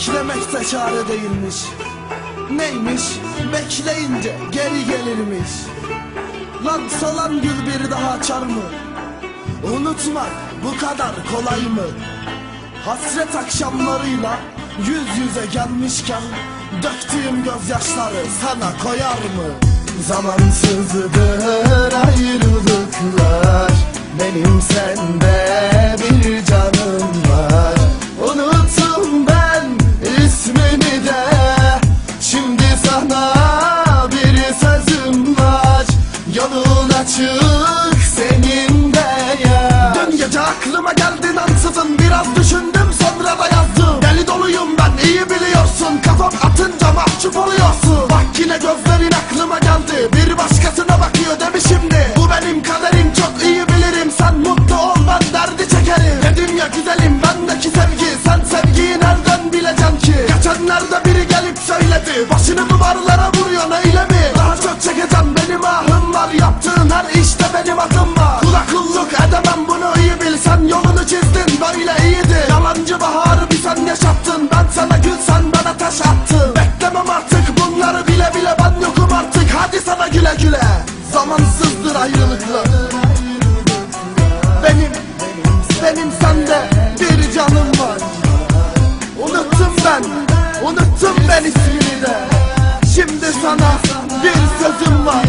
Beklemekte çare değilmiş. Neymiş? Bekleyince geri gelirmiş. Lan solan gül bir daha açar mı? Unutmak bu kadar kolay mı? Hasret akşamlarıyla yüz yüze gelmişken Döktüğüm gözyaşları sana koyar mı? Zamansızdır ayrılıklar sana bir sözüm var. Yolun açık Duvarlara vuruyor öyle mi? Daha çok çekeceğim benim ahım var. Yaptığın her işte benim adım var. Kula edemem bunu iyi bil Sen yolunu çizdin. Böyle iyiydi. Yalancı baharı bir sen yaşattın. Ben sana gül sen bana taş attın. Beklemem artık bunları bile bile Ben yokum artık. Hadi sana güle güle. Zamansızdır ayrılıklar. Benim, benim sende bir canım var. Unuttum ben, unuttum ben ismini de Şimdi sana bir sözüm var.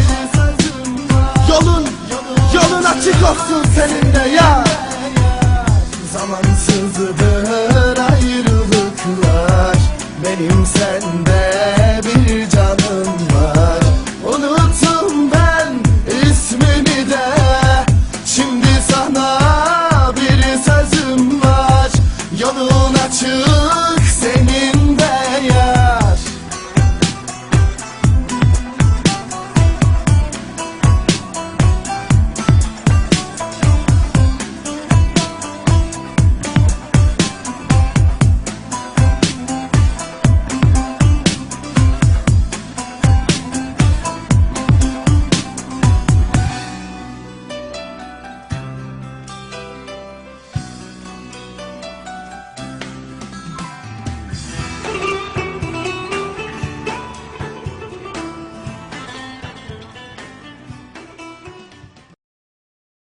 Yolun, yolun açık olsun senin de ya. Zamansızdır